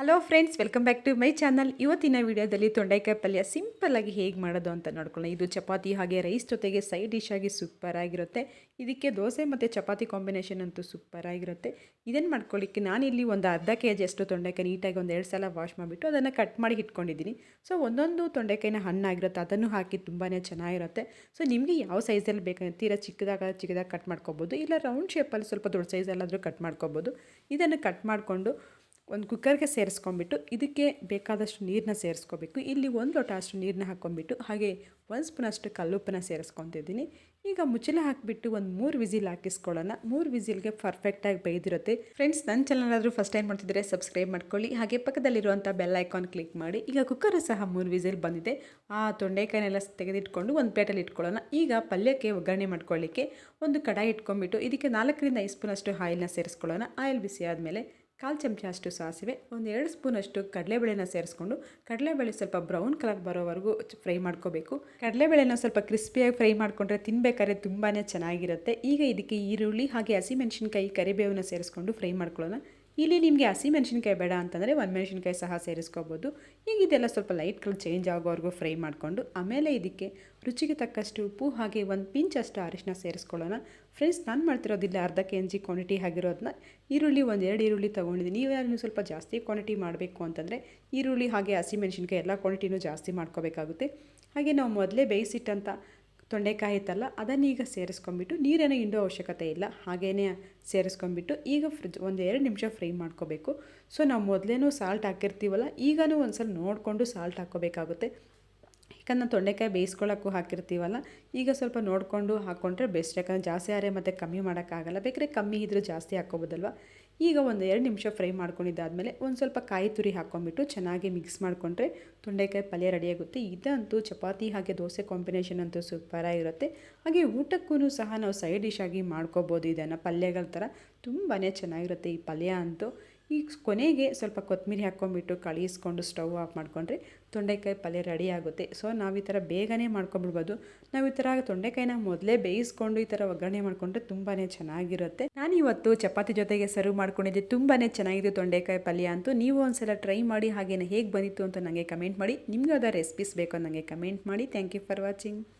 Hello friends welcome back to my channel ಇವತ್ತಿನ ವಿಡಿಯೋದಲ್ಲಿ ತೊಂಡೆಕಾಯಿ ಪಲ್ಯ ಸಿಂಪಲ್ಲಾಗಿ ಹೇಗೆ ಮಾಡೋದು ಅಂತ ನೋಡ್ಕೊಳ್ಳೋಣ. ಇದು ಚಪಾತಿ ಹಾಗೆ ರೈಸ್ ಜೊತೆಗೆ ಸೈಡ್ ಡಿಶ್ ಆಗಿ ಸೂಪರ್ ಆಗಿರುತ್ತೆ. ಇದಕ್ಕೆ ದೋಸೆ ಮತ್ತು ಚಪಾತಿ ಕಾಂಬಿನೇಷನ್ ಅಂತೂ ಸೂಪರ್ ಆಗಿರುತ್ತೆ. ಇದನ್ನು ಮಾಡ್ಕೊಳ್ಳಿಕ್ಕೆ ನಾನಿಲ್ಲಿ ಒಂದು ಅರ್ಧ ಕೆ ಜಿ ಅಷ್ಟು ತೊಂಡೆಕಾಯಿ ನೀಟಾಗಿ ಒಂದು ಎರಡು ಸಲ ವಾಶ್ ಮಾಡಿಬಿಟ್ಟು ಅದನ್ನು ಕಟ್ ಮಾಡಿ ಇಟ್ಕೊಂಡಿದ್ದೀನಿ. ಸೊ ಒಂದೊಂದು ತೊಂಡೆಕಾಯಿನ ಹಣ್ಣಾಗಿರುತ್ತೆ ಅದನ್ನು ಹಾಕಿ ತುಂಬಾ ಚೆನ್ನಾಗಿರುತ್ತೆ. ಸೊ ನಿಮಗೆ ಯಾವ ಸೈಜಲ್ಲಿ ಬೇಕಂತೀರ ತೀರಾ ಚಿಕ್ಕದಾಗ ಚಿಕ್ಕದಾಗಿ ಕಟ್ ಮಾಡ್ಕೊಬೋದು, ಇಲ್ಲ ರೌಂಡ್ ಶೇಪಲ್ಲಿ ಸ್ವಲ್ಪ ದೊಡ್ಡ ಸೈಜಲ್ಲಾದರೂ ಕಟ್ ಮಾಡ್ಕೊಬೋದು. ಇದನ್ನು ಕಟ್ ಮಾಡಿಕೊಂಡು ಒಂದು ಕುಕ್ಕರ್ಗೆ ಸೇರಿಸ್ಕೊಂಬಿಟ್ಟು ಇದಕ್ಕೆ ಬೇಕಾದಷ್ಟು ನೀರನ್ನ ಸೇರಿಸ್ಕೋಬೇಕು. ಇಲ್ಲಿ ಒಂದು ಲೋಟ ಅಷ್ಟು ನೀರನ್ನ ಹಾಕ್ಕೊಂಬಿಟ್ಟು ಹಾಗೆ ಒಂದು ಸ್ಪೂನಷ್ಟು ಕಲ್ಲುಪ್ಪನ್ನ ಸೇರಿಸ್ಕೊತಿದ್ದೀನಿ. ಈಗ ಮುಚ್ಚಲ ಹಾಕಿಬಿಟ್ಟು ಒಂದು ಮೂರು ವಿಸಿಲ್ ಹಾಕಿಸ್ಕೊಳ್ಳೋಣ. ಮೂರು ವಿಸಿಲ್ಗೆ ಪರ್ಫೆಕ್ಟಾಗಿ ಬೇಯ್ದಿರುತ್ತೆ. ಫ್ರೆಂಡ್ಸ್ ನನ್ನ ಚಾನಲ್ ಆದರೂ ಫಸ್ಟ್ ಟೈಮ್ ಮಾಡ್ತಿದ್ರೆ ಸಬ್ಸ್ಕ್ರೈಬ್ ಮಾಡ್ಕೊಳ್ಳಿ. ಹಾಗೆ ಪಕ್ಕದಲ್ಲಿರುವಂಥ ಬೆಲ್ ಐಕಾನ್ ಕ್ಲಿಕ್ ಮಾಡಿ. ಈಗ ಕುಕ್ಕರ್ ಸಹ ಮೂರು ವಿಸಿಲ್ ಬಂದಿದೆ. ಆ ತೊಂಡೆಕಾಯಿನೆಲ್ಲ ತೆಗೆದಿಟ್ಕೊಂಡು ಒಂದು ಪ್ಲೇಟಲ್ಲಿ ಇಟ್ಕೊಳ್ಳೋಣ. ಈಗ ಪಲ್ಯಕ್ಕೆ ಒಗ್ಗರಣೆ ಮಾಡ್ಕೊಳ್ಳಿಕ್ಕೆ ಒಂದು ಕಡಾಯಿ ಇಟ್ಕೊಂಡ್ಬಿಟ್ಟು ಇದಕ್ಕೆ ನಾಲ್ಕರಿಂದ ಐದು ಸ್ಪೂನಷ್ಟು ಆಯಿಲ್ನ ಸೇರಿಸ್ಕೊಳ್ಳೋಣ. ಆಯಿಲ್ ಬಿಸಿ ಆದಮೇಲೆ ಕಾಲು ಚಮಚ ಅಷ್ಟು ಸಾಸಿವೆ, ಒಂದು ಎರಡು ಸ್ಪೂನಷ್ಟು ಕಡಲೆಬೇಳೆನ ಸೇರಿಸ್ಕೊಂಡು, ಕಡಲೆಬೇಳೆ ಸ್ವಲ್ಪ ಬ್ರೌನ್ ಕಲರ್ ಬರೋವರೆಗೂ ಫ್ರೈ ಮಾಡ್ಕೋಬೇಕು. ಕಡಲೆಬೇಳೆನ ಸ್ವಲ್ಪ ಕ್ರಿಸ್ಪಿಯಾಗಿ ಫ್ರೈ ಮಾಡಿಕೊಂಡ್ರೆ ತಿನ್ನಬೇಕಾದ್ರೆ ತುಂಬಾ ಚೆನ್ನಾಗಿರುತ್ತೆ. ಈಗ ಇದಕ್ಕೆ ಈರುಳ್ಳಿ ಹಾಗೆ ಹಸಿಮೆಣಸಿನ್ಕಾಯಿ ಕರಿಬೇವನ್ನ ಸೇರಿಸ್ಕೊಂಡು ಫ್ರೈ ಮಾಡ್ಕೊಳ್ಳೋಣ. ಇಲ್ಲಿ ನಿಮಗೆ ಹಸಿ ಮೆಣಸಿನ್ಕಾಯಿ ಬೇಡ ಅಂತಂದರೆ ಒಂದು ಮೆಣಸಿನ್ಕಾಯಿ ಸಹ ಸೇರಿಸ್ಕೋಬೋದು. ಈಗ ಇದೆಲ್ಲ ಸ್ವಲ್ಪ ಲೈಟ್ ಕಲರ್ ಚೇಂಜ್ ಆಗೋವರೆಗೂ ಫ್ರೈ ಮಾಡಿಕೊಂಡು, ಆಮೇಲೆ ಇದಕ್ಕೆ ರುಚಿಗೆ ತಕ್ಕಷ್ಟು ಉಪ್ಪು ಹಾಗೆ ಒಂದು ಪಿಂಚ್ ಅಷ್ಟು ಅರಿಶಿನ ಸೇರಿಸ್ಕೊಳ್ಳೋಣ. ಫ್ರೆಂಡ್ಸ್ ನಾನು ಮಾಡ್ತಿರೋದಿಲ್ಲ ಅರ್ಧ ಕೆ ಜಿ ಕ್ವಾಂಟಿಟಿ ಆಗಿರೋದನ್ನ ಈರುಳ್ಳಿ ಒಂದು ಎರಡು ಈರುಳ್ಳಿ ತೊಗೊಂಡಿದ್ದೀನಿ. ನೀವು ಯಾರು ಸ್ವಲ್ಪ ಜಾಸ್ತಿ ಕ್ವಾಂಟಿಟಿ ಮಾಡಬೇಕು ಅಂತಂದರೆ ಈರುಳ್ಳಿ ಹಾಗೆ ಹಸಿ ಮೆಣಸಿನ್ಕಾಯಿ ಎಲ್ಲ ಕ್ವಾಂಟಿಟಿನೂ ಜಾಸ್ತಿ ಮಾಡ್ಕೋಬೇಕಾಗುತ್ತೆ. ಹಾಗೆ ನಾವು ಮೊದಲೇ ಬೇಯಿಸಿಟ್ಟಂಥ ತೊಂಡೆಕಾಯಿ ಇತ್ತಲ್ಲ ಅದನ್ನೀಗ ಈಗ ಸೇರಿಸ್ಕೊಂಬಿಟ್ಟು ನೀರೇನೋ ಹಿಂಡೋ ಅವಶ್ಯಕತೆ ಇಲ್ಲ ಹಾಗೇ ಸೇರಿಸ್ಕೊಂಬಿಟ್ಟು ಈಗ ಫ್ರಿಜ್ ಒಂದು ಎರಡು ನಿಮಿಷ ಫ್ರೈ ಮಾಡ್ಕೋಬೇಕು. ಸೊ ನಾವು ಮೊದಲೇನೂ ಸಾಲ್ಟ್ ಹಾಕಿರ್ತೀವಲ್ಲ, ಈಗನೂ ಒಂದು ಸಲ ನೋಡಿಕೊಂಡು ಸಾಲ್ಟ್ ಹಾಕ್ಕೋಬೇಕಾಗುತ್ತೆ. ಯಾಕಂದ್ರೆ ತೊಂಡೆಕಾಯಿ ಬೇಯಿಸ್ಕೊಳ್ಳೋಕ್ಕೂ ಹಾಕಿರ್ತೀವಲ್ಲ, ಈಗ ಸ್ವಲ್ಪ ನೋಡಿಕೊಂಡು ಹಾಕ್ಕೊಂಡ್ರೆ ಬೆಸ್ಟ್ ಯಾಕಂದರೆ ಜಾಸ್ತಿ ಆರೆ ಮತ್ತು ಕಮ್ಮಿ ಮಾಡೋಕ್ಕಾಗಲ್ಲ, ಬೇಕಾದ್ರೆ ಕಮ್ಮಿ ಇದ್ದರೂ ಜಾಸ್ತಿ ಹಾಕ್ಕೋಬೋದಲ್ವ? ಈಗ ಒಂದು ಎರಡು ನಿಮಿಷ ಫ್ರೈ ಮಾಡ್ಕೊಂಡಿದ್ದಾದಮೇಲೆ ಒಂದು ಸ್ವಲ್ಪ ಕಾಯಿ ತುರಿ ಹಾಕ್ಕೊಂಬಿಟ್ಟು ಚೆನ್ನಾಗಿ ಮಿಕ್ಸ್ ಮಾಡಿಕೊಂಡ್ರೆ ತೊಂಡೆಕಾಯಿ ಪಲ್ಯ ರೆಡಿಯಾಗುತ್ತೆ ಇದಂತೂ ಚಪಾತಿ ಹಾಗೆ ದೋಸೆ ಕಾಂಬಿನೇಷನ್ ಅಂತೂ ಸೂಪರಾಗಿರುತ್ತೆ ಹಾಗೆ ಊಟಕ್ಕೂ ಸಹ ನಾವು ಸೈಡ್ ಡಿಶ್ ಆಗಿ ಮಾಡ್ಕೋಬೋದು. ಇದನ್ನು ಪಲ್ಯಗಳ ಥರ ತುಂಬಾ ಚೆನ್ನಾಗಿರುತ್ತೆ ಈ ಪಲ್ಯ ಅಂತೂ. ಈಗ ಕೊನೆಗೆ ಸ್ವಲ್ಪ ಕೊತ್ತಂಬರಿ ಹಾಕ್ಕೊಂಬಿಟ್ಟು ಕಳಿಸ್ಕೊಂಡು ಸ್ಟವ್ ಆಫ್ ಮಾಡಿಕೊಂಡ್ರೆ ತೊಂಡೆಕಾಯಿ ಪಲ್ಯ ರೆಡಿ ಆಗುತ್ತೆ. ಸೊ, ನಾವು ಈ ಥರ ಬೇಗನೆ ಮಾಡ್ಕೊಂಬಿಡ್ಬೋದು. ನಾವು ಈ ಥರ ತೊಂಡೆಕಾಯಿನ ಮೊದಲೇ ಬೇಯಿಸ್ಕೊಂಡು ಈ ಥರ ಒಗ್ಗರಣೆ ಮಾಡಿಕೊಂಡ್ರೆ ತುಂಬಾ ಚೆನ್ನಾಗಿರುತ್ತೆ. ನಾನು ಇವತ್ತು ಚಪಾತಿ ಜೊತೆಗೆ ಸರ್ವ್ ಮಾಡ್ಕೊಂಡಿದ್ದೆ. ತುಂಬಾ ಚೆನ್ನಾಗಿದೆ ತೊಂಡೆಕಾಯಿ ಪಲ್ಯ ಅಂತೂ. ನೀವು ಒಂದ್ಸಲ ಟ್ರೈ ಮಾಡಿ, ಹಾಗೇನೆ ಹೇಗೆ ಬಂದಿತ್ತು ಅಂತ ನನಗೆ ಕಮೆಂಟ್ ಮಾಡಿ. ನಿಮಗೆ ಅದರ ರೆಸಿಪೀಸ್ ಬೇಕೋ ನನಗೆ ಕಮೆಂಟ್ ಮಾಡಿ. Thank you for watching.